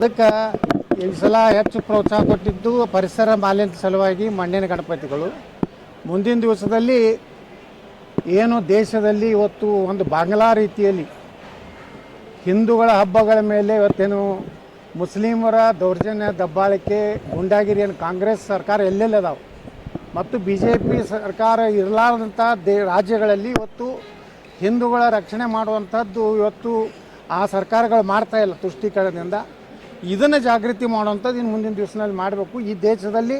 ಅದಕ್ಕೆ ಈ ಸಲ ಹೆಚ್ಚು ಪ್ರೋತ್ಸಾಹ ಕೊಟ್ಟಿದ್ದು ಪರಿಸರ ಮಾಲಿನ್ಯ ಸಲುವಾಗಿ ಮಣ್ಣಿನ ಗಣಪತಿಗಳು. ಮುಂದಿನ ದಿವಸದಲ್ಲಿ ಏನು ದೇಶದಲ್ಲಿ ಇವತ್ತು ಒಂದು ಬಾಂಗ್ಲಾ ರೀತಿಯಲ್ಲಿ ಹಿಂದೂಗಳ ಹಬ್ಬಗಳ ಮೇಲೆ ಇವತ್ತೇನು ಮುಸ್ಲಿಮರ ದೌರ್ಜನ್ಯ, ದಬ್ಬಾಳಿಕೆ ಗುಂಡಾಗಿರಿಯನ್ನು ಕಾಂಗ್ರೆಸ್ ಸರ್ಕಾರ ಎಲ್ಲೆಲ್ಲಿ ಅದಾವೆ? ಮತ್ತು ಬಿ ಜೆ ಪಿ ಸರ್ಕಾರ ಇರಲಾರದಂಥ ದೇ ರಾಜ್ಯಗಳಲ್ಲಿ ಇವತ್ತು ಹಿಂದೂಗಳ ರಕ್ಷಣೆ ಮಾಡುವಂಥದ್ದು ಇವತ್ತು ಆ ಸರ್ಕಾರಗಳು ಮಾಡ್ತಾ ಇಲ್ಲ ತುಷ್ಟೀಕರಣದಿಂದ. ಇದನ್ನು ಜಾಗೃತಿ ಮಾಡುವಂಥದ್ದು ಇನ್ನು ಮುಂದಿನ ದಿವಸದಲ್ಲಿ ಮಾಡಬೇಕು. ಈ ದೇಶದಲ್ಲಿ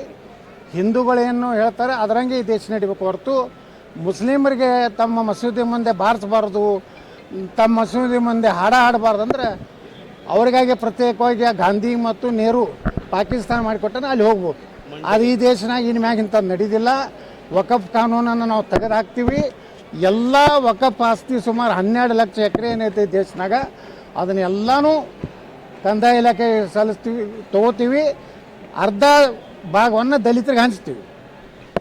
ಹಿಂದೂಗಳೇನು ಹೇಳ್ತಾರೆ, ಅದರಂಗೆ ಈ ದೇಶ ನಡಿಬೇಕು ಹೊರತು ಮುಸ್ಲಿಮರಿಗೆ ತಮ್ಮ ಮಸೂದಿ ಮುಂದೆ ಬಾರಿಸಬಾರ್ದು, ತಮ್ಮ ಮಸೂದಿ ಮುಂದೆ ಹಾಡ ಹಾಡಬಾರ್ದು ಅಂದರೆ ಅವರಿಗಾಗಿ ಪ್ರತ್ಯೇಕವಾಗಿ ಗಾಂಧಿ ಮತ್ತು ನೆಹರು ಪಾಕಿಸ್ತಾನ ಮಾಡಿಕೊಟ್ಟಾನೆ ಅಲ್ಲಿ ಹೋಗ್ಬೋದು. ಅದು ಈ ದೇಶನಾಗ ಇನ್ನು ಮ್ಯಾಗ ಇಂಥ ನಡೀದಿಲ್ಲ. ವಕಫ್ ಕಾನೂನನ್ನು ನಾವು ತೆಗೆದು ಹಾಕ್ತೀವಿ ಎಲ್ಲ ವಕಫ್ ಆಸ್ತಿ ಸುಮಾರು ಹನ್ನೆರಡು ಲಕ್ಷ ಎಕರೆ ಏನೈತೆ ದೇಶನಾಗ ಅದನ್ನೆಲ್ಲನೂ ಕಂದಾಯ ಇಲಾಖೆ ಸಲ್ಲಿಸ್ತೀವಿ ತಗೋತೀವಿ. ಅರ್ಧ ಭಾಗವನ್ನು ದಲಿತರಿಗೆ ಹಂಚ್ತೀವಿ.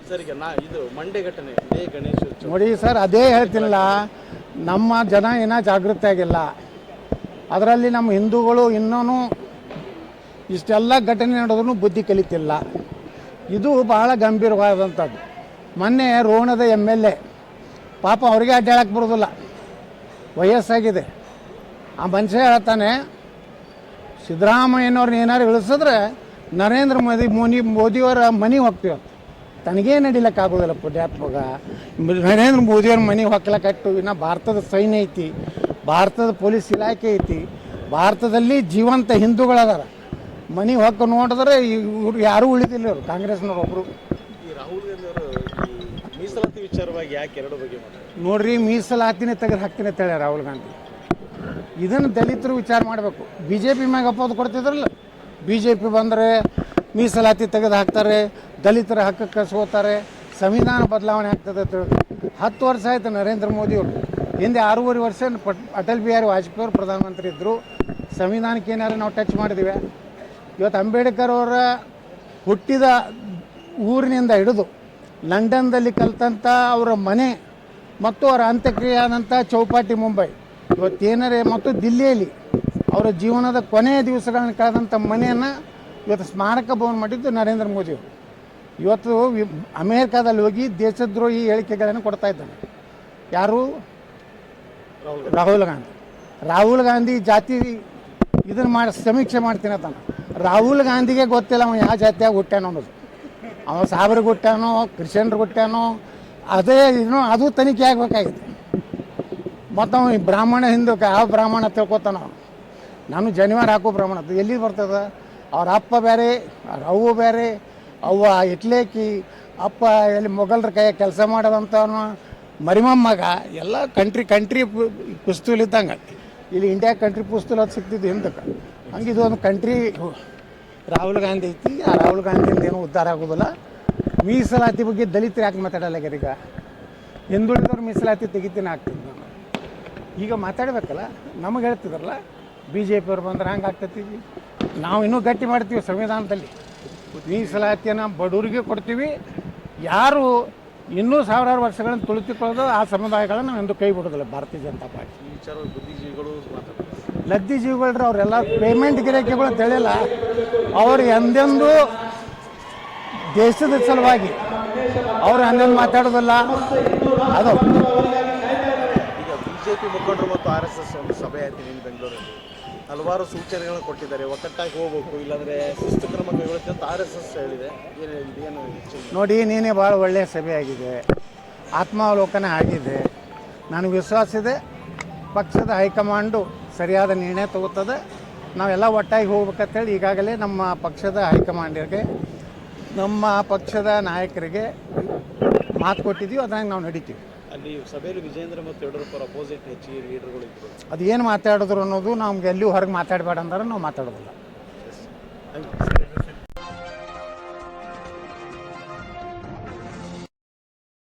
ಸರ್ ಈಗ ನಾ ಇದು ಮಂಡ್ಯ ಘಟನೆ ಮೇ ಗಣೇಶ ನೋಡಿ ಸರ್ ಅದೇ ಹೇಳ್ತಿಲ್ಲ ನಮ್ಮ ಜನ ಏನ ಜಾಗೃತಿ ಆಗಿಲ್ಲ. ಅದರಲ್ಲಿ ನಮ್ಮ ಹಿಂದೂಗಳು ಇನ್ನೂ ಇಷ್ಟೆಲ್ಲ ಘಟನೆ ನಡೆದ್ರೂ ಬುದ್ಧಿ ಕಲಿತಿಲ್ಲ. ಇದು ಬಹಳ ಗಂಭೀರವಾದಂಥದ್ದು. ಮೊನ್ನೆ ರೋಣದ ಎಂ ಎಲ್ ಎ ಪಾಪ ಅವ್ರಿಗೆ ಅಡ್ಡಾಡಕ್ಕೆ ಬರೋದಿಲ್ಲ. ವಯಸ್ಸಾಗಿದೆ. ಆ ಮನುಷ್ಯ ಹೇಳ್ತಾನೆ ಸಿದ್ದರಾಮಯ್ಯನವ್ರನ್ನ ಏನಾರು ಇಳಿಸಿದ್ರೆ ನರೇಂದ್ರ ಮೋದಿ ಮೋನಿ ಮೋದಿಯವರ ಮನೆಗೆ ಹೋಗ್ತೀವಿ ತನಗೇ ನಡಿಲಕ್ಕಾಗೋದಿಲ್ಲ ಪುಣ್ಯಾತ್ಮಗ. ನರೇಂದ್ರ ಮೋದಿಯವ್ರ ಮನೆಗೆ ಹೊಕ್ಕಲಕ್ಕಟ್ಟು ಇನ್ನು ಭಾರತದ ಸೈನ್ಯ ಐತಿ ಭಾರತದ ಪೊಲೀಸ್ ಇಲಾಖೆ ಐತಿ ಭಾರತದಲ್ಲಿ ಜೀವಂತ ಹಿಂದೂಗಳದಾರ. ಮನೆ ಹೊಕ್ಕ ನೋಡಿದ್ರೆ ಇವ್ರು ಯಾರೂ ಉಳಿದಿಲ್ಲ ಇವರು ಕಾಂಗ್ರೆಸ್ನವ್ರು ಒಬ್ಬರು ಈ ರಾಹುಲ್ ಗಾಂಧಿ ಅವರು ಈ ಮೀಸಲಾತಿ ವಿಚಾರವಾಗಿ ಯಾಕೆ ಎರಡು ಬಗ್ಗೆ ನೋಡ್ರಿ ಮೀಸಲಾತಿನೇ ತೆಗೆದು ಹಾಕ್ತೀನಿ ಅಂತ ಹೇಳಿ ರಾಹುಲ್ ಗಾಂಧಿ. ಇದನ್ನು ದಲಿತರು ವಿಚಾರ ಮಾಡಬೇಕು. ಬಿ ಜೆ ಪಿ ಮ್ಯಾಗ ಅಪ್ಪೋದು ಕೊಡ್ತಿದ್ರಲ್ಲ? ಬಿ ಜೆ ಪಿ ಬಂದರೆ ಮೀಸಲಾತಿ ತೆಗೆದು ಹಾಕ್ತಾರೆ, ದಲಿತರ ಹಕ್ಕಕ್ಕೆ ಸೋತಾರೆ, ಸಂವಿಧಾನ ಬದಲಾವಣೆ ಆಗ್ತದೆ ಅಂತ ಹತ್ತು ವರ್ಷ ಆಯ್ತು ನರೇಂದ್ರ ಮೋದಿಯವರು. ಹಿಂದೆ ಆರೂವರೆ ವರ್ಷ ಅಟಲ್ ಬಿಹಾರಿ ವಾಜಪೇಯಿ ಅವರು ಪ್ರಧಾನಮಂತ್ರಿ ಇದ್ದರು ಸಂವಿಧಾನಕ್ಕೆ ಏನಾದ್ರು ನಾವು ಟಚ್ ಮಾಡಿದ್ದೀವಿ ಇವತ್ತು ಅಂಬೇಡ್ಕರ್ ಅವರ ಹುಟ್ಟಿದ ಊರಿನಿಂದ ಹಿಡಿದು ಲಂಡನ್ದಲ್ಲಿ ಕಲ್ತಂಥ ಅವರ ಮನೆ ಮತ್ತು ಅವರ ಅಂತ್ಯಕ್ರಿಯೆ ಆದಂಥ ಚೌಪಾಟಿ ಮುಂಬೈ. ಇವತ್ತೇನರೇ ಮತ್ತು ದಿಲ್ಲಿಯಲ್ಲಿ ಅವರ ಜೀವನದ ಕೊನೆಯ ದಿವಸಗಳನ್ನು ಕಳೆದಂಥ ಮನೆಯನ್ನು ಇವತ್ತು ಸ್ಮಾರಕ ಭವನ ಮಾಡಿದ್ದು ನರೇಂದ್ರ ಮೋದಿಯವರು ಇವತ್ತು ಅಮೇರಿಕಾದಲ್ಲಿ ಹೋಗಿ ದೇಶದ್ರೋಹಿ ಹೇಳಿಕೆಗಳನ್ನು ಕೊಡ್ತಾ ಇದ್ದಾನೆ ಯಾರು? ರಾಹುಲ್ ಗಾಂಧಿ. ರಾಹುಲ್ ಗಾಂಧಿ ಜಾತಿ ಇದನ್ನು ಮಾಡಿ ಸಮೀಕ್ಷೆ ಮಾಡ್ತೀನಿ ಅಂತ ರಾಹುಲ್ ಗಾಂಧಿಗೆ ಗೊತ್ತಿಲ್ಲ ಅವನು ಯಾವ ಜಾತಿಯಾಗಿ ಹುಟ್ಟ್ಯಾನ ಅನ್ನೋದು. ಅವನು ಸಾಬ್ರಿಗೆ ಹುಟ್ಟ್ಯಾನೋ ಕ್ರಿಶ್ಚಿಯನ್ರಿಗೆ ಹುಟ್ಟ್ಯಾನೋ, ಅದೇ ಇನ್ನೂ ಅದು ತನಿಖೆ ಆಗಬೇಕಾಗಿದೆ ಮತ್ತು ಅವ ಈ ಬ್ರಾಹ್ಮಣ ಹಿಂದಕ್ಕೆ ಯಾವ ಬ್ರಾಹ್ಮಣ ತಿಳ್ಕೊತಾನ. ನಾನು ಜನಿವಾರ ಹಾಕೋ ಬ್ರಾಹ್ಮಣ. ಎಲ್ಲಿ ಬರ್ತದೆ? ಅವ್ರ ಅಪ್ಪ ಬೇರೆ, ಅವ್ರ ಅವ್ವ ಬೇರೆ, ಅವ್ವ ಇಟ್ಲೇಕಿ, ಅಪ್ಪ ಎಲ್ಲಿ ಮೊಘಲರ ಕೈಯ ಕೆಲಸ ಮಾಡೋದಂಥವನು ಮರಿಮಮ್ಮಗ ಎಲ್ಲ ಕಂಟ್ರಿ ಕಂಟ್ರಿ ಪುಸ್ತೂಲ್ ಇದ್ದಂಗೆ. ಇಲ್ಲಿ ಇಂಡಿಯಾ ಕಂಟ್ರಿ ಪುಸ್ತೂಲ್ ಅದು ಸಿಗ್ತಿದ್ದು ಹಿಂದಕ್ಕೆ. ಹಂಗೆ ಇದು ಒಂದು ಕಂಟ್ರಿ ರಾಹುಲ್ ಗಾಂಧಿ ಐತಿ. ಆ ರಾಹುಲ್ ಗಾಂಧಿಯಿಂದ ಏನೂ ಉದ್ಧಾರ ಆಗೋದಿಲ್ಲ. ಮೀಸಲಾತಿ ಬಗ್ಗೆ ದಲಿತರು ಯಾಕೆ ಮಾತಾಡಲ್ಲ ಈಗ? ಹಿಂದುಳಿದವ್ರು ಮೀಸಲಾತಿ ತೆಗಿತೀನಿ ಆಗ್ತೀನಿ. ಈಗ ಮಾತಾಡ್ಬೇಕಲ್ಲ ನಮಗೆ ಹೇಳ್ತಿದ್ರಲ್ಲ ಬಿ ಜೆ ಪಿಯವ್ರು ಬಂದ್ರೆ ಹಂಗೆ ಆಗ್ತೈತಿ? ನಾವು ಇನ್ನೂ ಗಟ್ಟಿ ಮಾಡ್ತೀವಿ ಸಂವಿಧಾನದಲ್ಲಿ. ಮೀಸಲಾತಿಯನ್ನು ಬಡವರಿಗೆ ಕೊಡ್ತೀವಿ. ಯಾರು ಇನ್ನೂ ಸಾವಿರಾರು ವರ್ಷಗಳನ್ನು ತುಳಿತಿಕೊಳ್ಳೋದು ಆ ಸಮುದಾಯಗಳನ್ನು ನಾವು ಎಂದು ಕೈ ಬಿಡೋದಿಲ್ಲ ಭಾರತೀಯ ಜನತಾ ಪಾರ್ಟಿ. ಲದ್ದಿ ಜೀವಿಗಳ್ರಿ ಅವರೆಲ್ಲ ಪೇಮೆಂಟ್ ಗಿರಾಕಿಗಳು ತಿಳಿಯಲ್ಲ ಅವರು ಎಂದೆಂದೂ ದೇಶದ ಸಲುವಾಗಿ ಅವರು ಎಂದೆಂದು ಮಾತಾಡೋದಲ್ಲ. ಅದು ಬಿಜೆಪಿ ಮುಖಂಡರು ಮತ್ತು ಆರ್ ಎಸ್ ಎಸ್ ಒಂದು ಸಭೆ ಆಯ್ತು ಇಲ್ಲಿ ಬೆಂಗಳೂರಲ್ಲಿ. ಹಲವಾರು ಸೂಚನೆಗಳನ್ನು ಕೊಟ್ಟಿದ್ದಾರೆ. ಒಕ್ಕಟ್ಟಾಗಿ ಹೋಗ್ಬೇಕು, ಇಲ್ಲಾಂದ್ರೆ ಶಿಸ್ತು ಕ್ರಮ ಕೈಗೊಳ್ಳುತ್ತೆ ಅಂತ ಆರ್ ಎಸ್ ಎಸ್ ಹೇಳಿದೆ. ಏನು ನೋಡಿ, ನೀನೇ ಭಾಳ ಒಳ್ಳೆಯ ಸಭೆ ಆಗಿದೆ. ಆತ್ಮಾವಲೋಕನ ಆಗಿದೆ. ನನಗೆ ವಿಶ್ವಾಸ ಇದೆ. ಪಕ್ಷದ ಹೈಕಮಾಂಡು ಸರಿಯಾದ ನಿರ್ಣಯ ತಗೋತದೆ. ನಾವೆಲ್ಲ ಒಟ್ಟಾಗಿ ಹೋಗ್ಬೇಕಂತೇಳಿ ಈಗಾಗಲೇ ನಮ್ಮ ಪಕ್ಷದ ಹೈಕಮಾಂಡರಿಗೆ ನಮ್ಮ ಪಕ್ಷದ ನಾಯಕರಿಗೆ ಮಾತು ಕೊಟ್ಟಿದ್ದೀವಿ. ಅದ್ರಾಗ ನಾವು ನಡೀತೀವಿ. ಅಲ್ಲಿ ಸಭೆಯಲ್ಲಿ ವಿಜೇಂದ್ರ ಮತ್ತು ಯಡಿಯೂರಪ್ಪರ ಅಪೋಸಿಟ್ ಹೆಚ್ಚಿಗೆ ಲೀಡರ್ಗಳು ಇದ್ರು. ಅದು ಏನು ಮಾತಾಡಿದ್ರು ಅನ್ನೋದು ನಮ್ಗೆ ಎಲ್ಲಿಯೂ ಹೊರಗೆ ಮಾತಾಡಬೇಡ ಅಂದ್ರೆ ನಾವು ಮಾತಾಡೋದಿಲ್ಲ.